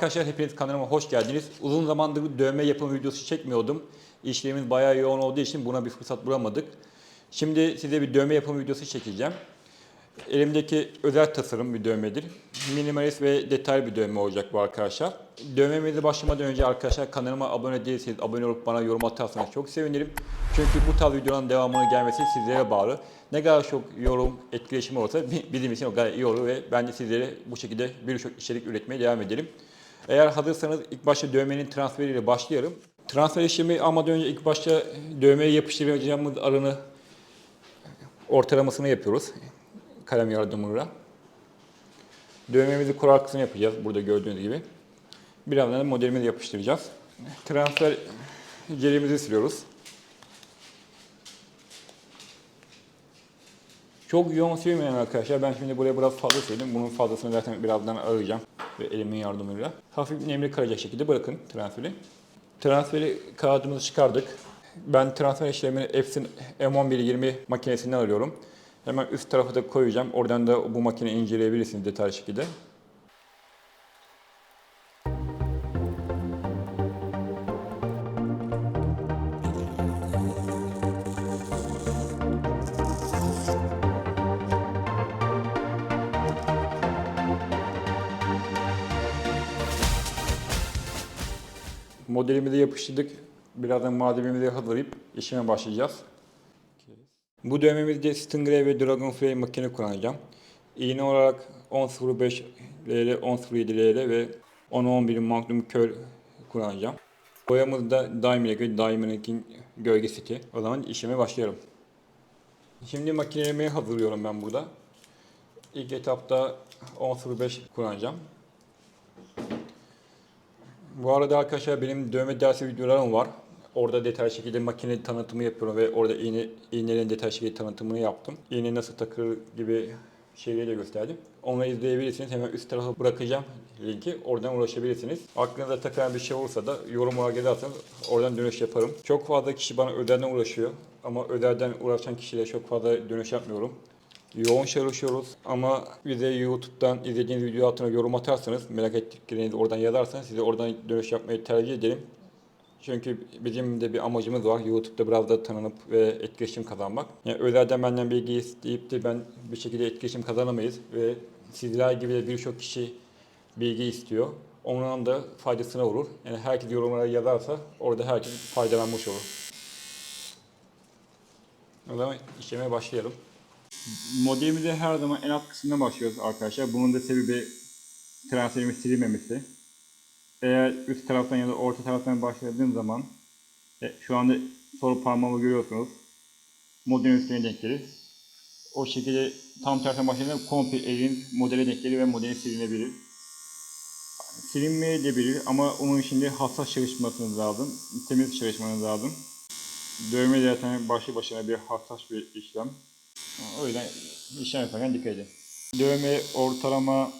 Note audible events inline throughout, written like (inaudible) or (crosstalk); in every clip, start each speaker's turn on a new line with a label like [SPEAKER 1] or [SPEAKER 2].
[SPEAKER 1] arkadaşlar hepiniz kanalıma hoş geldiniz. Uzun zamandır dövme yapım videosu çekmiyordum. İşlerimiz bayağı yoğun olduğu için buna bir fırsat bulamadık. Şimdi size bir dövme yapım videosu çekeceğim. Elimdeki özel tasarım bir dövmedir. Minimalist ve detaylı bir dövme olacak bu arkadaşlar. Dövmemize başlamadan önce arkadaşlar kanalıma abone değilseniz abone olup bana yorum atarsanız çok sevinirim. Çünkü bu tarz videoların devamının gelmesi sizlere bağlı. Ne kadar çok yorum, etkileşim olursa bi- bizim için o kadar iyi olur ve ben de sizlere bu şekilde birçok içerik üretmeye devam edelim. Eğer hazırsanız ilk başta dövmenin transferiyle başlayalım. Transfer işlemi almadan önce ilk başta dövmeye yapıştıracağımız alanı ortalamasını yapıyoruz kalem yardımıyla. Dövmemizi kurar kısmını yapacağız burada gördüğünüz gibi. Birazdan da modelimizi yapıştıracağız. Transfer jelimizi siliyoruz. Çok yoğun silmeyen arkadaşlar. Ben şimdi buraya biraz fazla sildim. Bunun fazlasını zaten birazdan arayacağım. Ve elimin yardımıyla. Hafif nemli kalacak şekilde bırakın transferi. Transferi kağıdımızı çıkardık. Ben transfer işlemini Epson M1120 makinesinden alıyorum. Hemen üst tarafa da koyacağım. Oradan da bu makineyi inceleyebilirsiniz detaylı şekilde. Modelimizi yapıştırdık. Birazdan malzememizi hazırlayıp işime başlayacağız. Bu dövmemizde Stingray ve Dragonfly makine kullanacağım. İğne olarak 10.05 LL, 10.07 LL ve 10.11 Magnum Kör kullanacağım. Boyamız da Diamond'e göre Diamond'in gölge seti. O zaman işime başlayalım. Şimdi makinelerimi hazırlıyorum ben burada. İlk etapta 10.05 kullanacağım. Bu arada arkadaşlar benim dövme dersi videolarım var. Orada detaylı şekilde makine tanıtımı yapıyorum ve orada iğne, iğnelerin detaylı şekilde tanıtımını yaptım. İğne nasıl takılır gibi şeyleri de gösterdim. Onu izleyebilirsiniz. Hemen üst tarafa bırakacağım linki. Oradan ulaşabilirsiniz. Aklınıza takılan bir şey olursa da yorum olarak yazarsanız oradan dönüş yaparım. Çok fazla kişi bana özelden uğraşıyor. Ama özelden uğraşan kişilere çok fazla dönüş yapmıyorum. Yoğun çalışıyoruz ama bize YouTube'dan izlediğiniz video altına yorum atarsanız, merak ettiklerinizi oradan yazarsanız size oradan dönüş yapmayı tercih ederim. Çünkü bizim de bir amacımız var. YouTube'da biraz da tanınıp ve etkileşim kazanmak. Yani özelden benden bilgi isteyip de ben bir şekilde etkileşim kazanamayız ve sizler gibi de birçok kişi bilgi istiyor. Onların da faydasına olur. Yani herkes yorumlara yazarsa orada herkes faydalanmış olur. O zaman işlemeye başlayalım. Modelimize her zaman en alt kısmına başlıyoruz arkadaşlar. Bunun da sebebi transferimin silinmemesi. Eğer üst taraftan ya da orta taraftan başladığım zaman e, şu anda sol parmağımı görüyorsunuz. Modelin üstüne denk gelir. O şekilde tam tersten başladığında komple elin modele denk gelir ve modeli silinebilir. Silinmeyebilir ama onun şimdi hassas çalışmasınız lazım. Temiz çalışmanız lazım. Dövme zaten başlı başına bir hassas bir işlem. O yüzden işlem yaparken dikkat edin. Dövme ortalama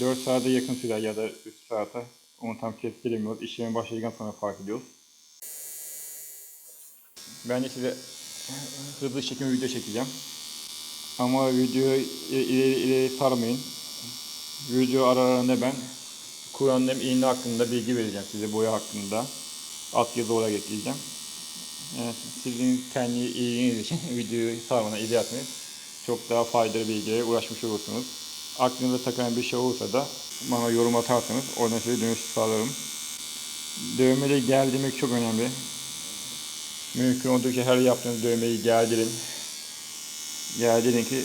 [SPEAKER 1] 4 saate yakın sürer ya da 3 saate. Onu tam kestiremiyoruz. İşlemi başladıktan sonra fark ediyoruz. Ben de size hızlı çekim video çekeceğim. Ama videoyu ileri ileri sarmayın. Video aralarında ben kullandığım iğne hakkında bilgi vereceğim size boya hakkında. Alt yazı olarak ekleyeceğim. Yani sizin kendi iyiliğiniz için (laughs) videoyu sarmadan izlerseniz çok daha faydalı bilgiye ulaşmış olursunuz. Aklınıza takılan bir şey olursa da bana yorum atarsanız oradan size dönüş sağlarım. Dövmede gerdirmek çok önemli. Mümkün oldukça her yaptığınız dövmeyi gerdirin. Gerdirin ki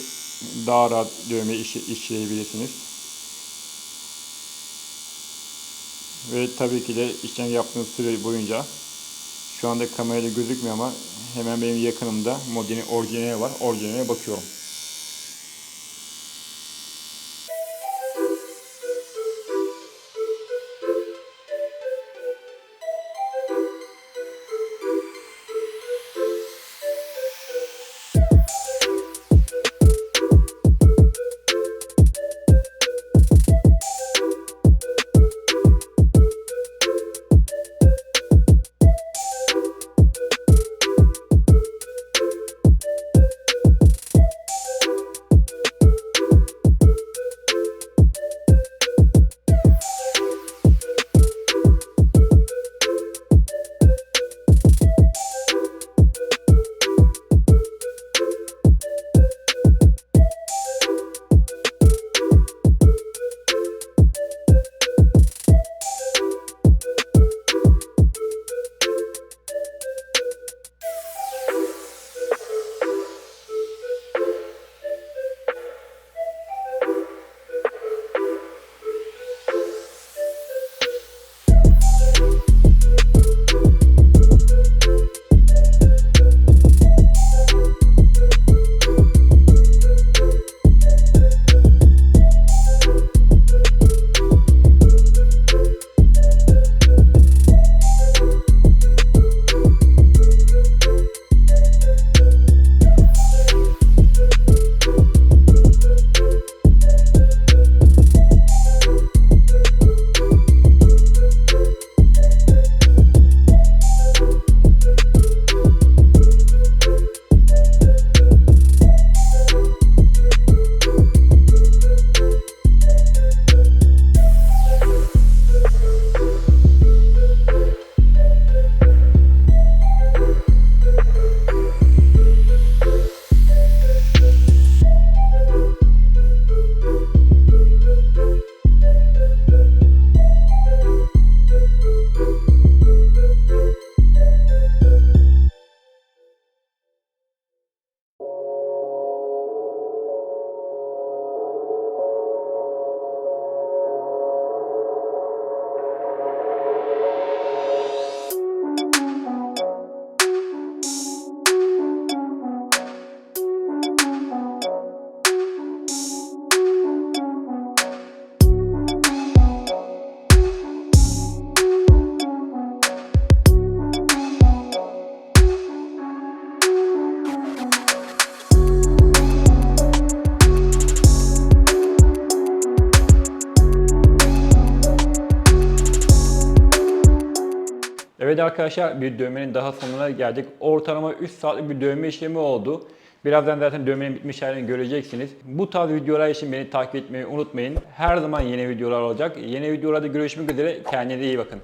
[SPEAKER 1] daha rahat dövme işi, işleyebilirsiniz. Ve tabii ki de işlem yaptığınız süre boyunca şu anda kamerada gözükmüyor ama hemen benim yakınımda modelin orijinali var. Orijinaline bakıyorum. Evet arkadaşlar bir dövmenin daha sonuna geldik. Ortalama 3 saatlik bir dövme işlemi oldu. Birazdan zaten dövmenin bitmiş halini göreceksiniz. Bu tarz videolar için beni takip etmeyi unutmayın. Her zaman yeni videolar olacak. Yeni videolarda görüşmek üzere. Kendinize iyi bakın.